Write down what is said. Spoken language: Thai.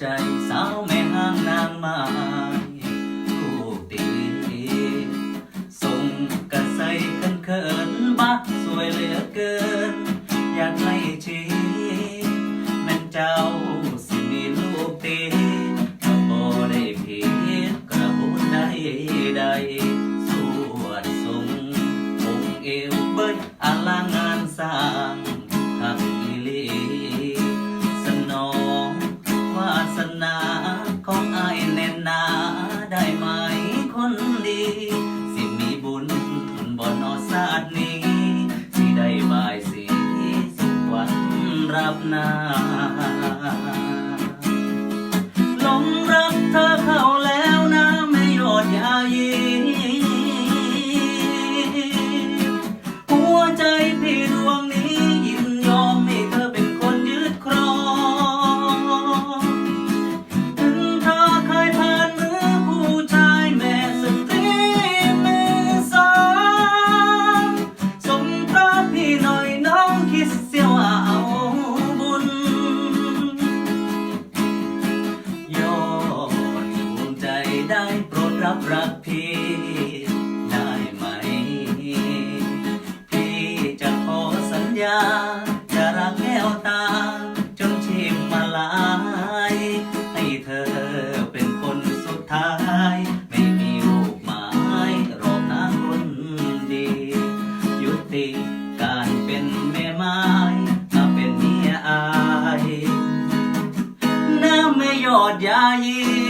ใจสาวแม่ห้างนางไม้ลูกตีส่งกระใสขันเขินบักสวยเหลือเกิน อยากไล่ชีแม่นเจ้าสิมีลูกตีก็บ่ได้ผิดกระบุญใดใดสวดทรงองเอว รับ รับรักพี่ได้ไหม พี่จะขอสัญญา จะรักแก้วตา จนชีพมาลาย ให้เธอเป็นคนสุดท้าย ไม่มีรูปหมายรอบนาคนดี ยุติการเป็นแม่ไม้มาเป็นเมียอาย น้ำไม่หยอดยายี